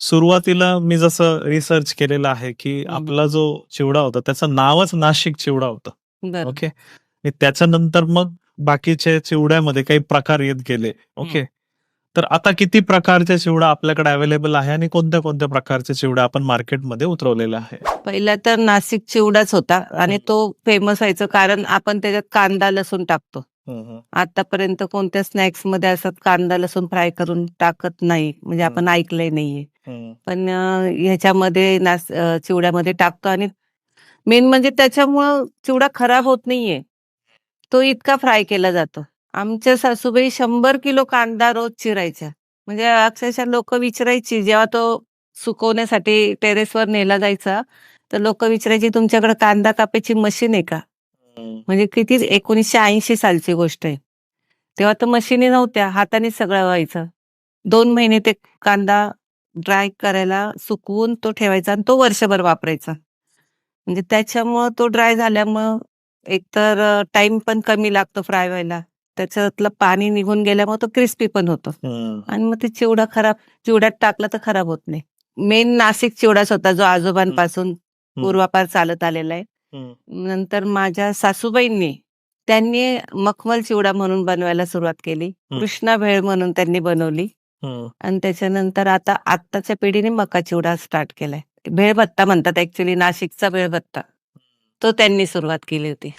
सुरुवातीला मी जसं रिसर्च केलेलं आहे की हम्म. आपला जो चिवडा होता त्याचं नावच नाशिक चिवडा होतं. बरं. ओके? आणि त्याच्यानंतर मग बाकीच्या चिवड्यामध्ये काही प्रकार येत गेले. ओके? तर आता किती प्रकारचे चिवडा आपल्याकडे अवेलेबल आहे आणि कोणत्या कोणत्या प्रकारचे चिवडा आपण मार्केटमध्ये उतरवलेला आहे? पहिला तर नाशिक चिवडाच होता आणि तो फेमस व्हायचं कारण आपण त्याच्यात कांदा लसूण टाकतो. आतापर्यंत कोणत्या स्नॅक्समध्ये असं कांदा लसूण फ्राय करून टाकत नाही. म्हणजे आपण ऐकलंय नाहीये. पण ह्याच्यामध्ये नास अं, चिवड्यामध्ये टाकतो आणि मेन म्हणजे त्याच्यामुळं चिवडा खराब होत नाहीये. तो इतका फ्राय केला जातो. आमच्या सासूबाई शंभर किलो कांदा रोज चिरायच्या. म्हणजे अक्षरशः लोक विचारायची जेव्हा तो सुकवण्यासाठी टेरेसवर नेला जायचा तर लोक विचारायची तुमच्याकडे कांदा कापायची मशीन आहे का? म्हणजे किती एकोणीसशे ऐंशी सालची गोष्ट आहे. तेव्हा तर मशिनी नव्हत्या हाताने सगळं व्हायचं. दोन महिने ते कांदा ड्राय करायला सुकवून तो ठेवायचा आणि तो वर्षभर वापरायचा. म्हणजे त्याच्यामुळं तो ड्राय झाल्यामुळं एकतर टाइम पण कमी लागतो फ्राय व्हायला. त्याच्यातलं पाणी निघून गेल्यामुळे तो क्रिस्पी पण होतो. आणि मग ते चिवडा खराब चिवड्यात टाकला तर खराब होत नाही. मेन नाशिक चिवडाच होता जो आजोबांपासून पूर्वापार चालत आलेला आहे. नंतर माझ्या सासूबाईंनी त्यांनी मखमल चिवडा म्हणून बनवायला सुरुवात केली. कृष्णा भेळ म्हणून त्यांनी बनवली. आणि त्याच्यानंतर आता आत्ताच्या पिढीने मका चिवडा स्टार्ट केलाय. भेळ भत्ता म्हणतात ऍक्च्युली नाशिकचा भेळ भत्ता. तो त्यांनी सुरुवात केली होती.